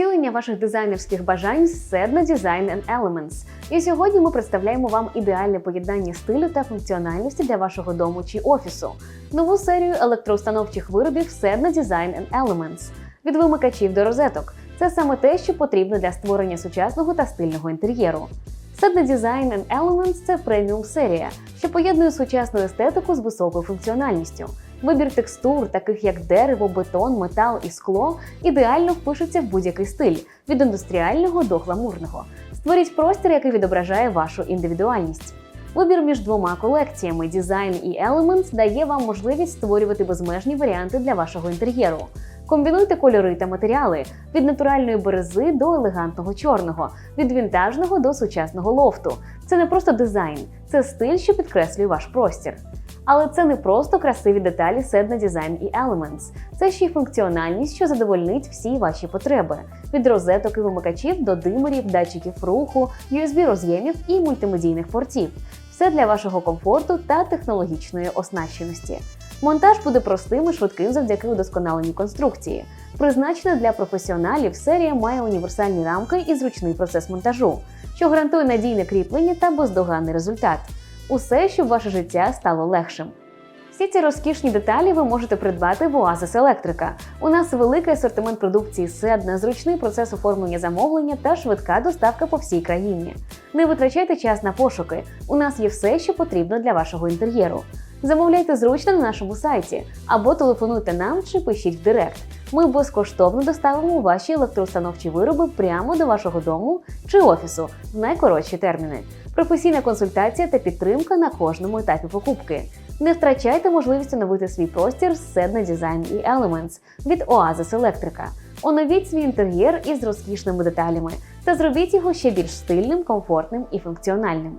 втілення ваших дизайнерських бажань з Sedna Design and Elements. І сьогодні ми представляємо вам ідеальне поєднання стилю та функціональності для вашого дому чи офісу. Нову серію електроустановчих виробів Sedna Design and Elements. Від вимикачів до розеток. Це саме те, що потрібно для створення сучасного та стильного інтер'єру. Sedna Design and Elements – це преміум серія, що поєднує сучасну естетику з високою функціональністю. Вибір текстур, таких як дерево, бетон, метал і скло, ідеально впишуться в будь-який стиль від індустріального до гламурного. Створіть простір, який відображає вашу індивідуальність. Вибір між двома колекціями Design і Elements дає вам можливість створювати безмежні варіанти для вашого інтер'єру. Комбінуйте кольори та матеріали від натуральної берези до елегантного чорного, від вінтажного до сучасного лофту. Це не просто дизайн, це стиль, що підкреслює ваш простір. Але це не просто красиві деталі Sedna Design і Elements. Це ще й функціональність, що задовольнить всі ваші потреби: від розеток і вимикачів до димерів, датчиків руху, USB-роз'ємів і мультимедійних портів. Все для вашого комфорту та технологічної оснащеності. Монтаж буде простим і швидким завдяки удосконаленій конструкції. Призначена для професіоналів, серія має універсальні рамки і зручний процес монтажу, що гарантує надійне кріплення та бездоганний результат. Усе, щоб ваше життя стало легшим. Всі ці розкішні деталі ви можете придбати в Oasis Електрика. У нас великий асортимент продукції седна, зручний процес оформлення замовлення та швидка доставка по всій країні. Не витрачайте час на пошуки. У нас є все, що потрібно для вашого інтер'єру. Замовляйте зручно на нашому сайті або телефонуйте нам чи пишіть в Директ. Ми безкоштовно доставимо ваші електроустановчі вироби прямо до вашого дому чи офісу в найкоротші терміни. Професійна консультація та підтримка на кожному етапі покупки. Не втрачайте можливість оновити свій простір з Sedna Design і Elements від Oasis Електрика. Оновіть свій інтер'єр із розкішними деталями та зробіть його ще більш стильним, комфортним і функціональним.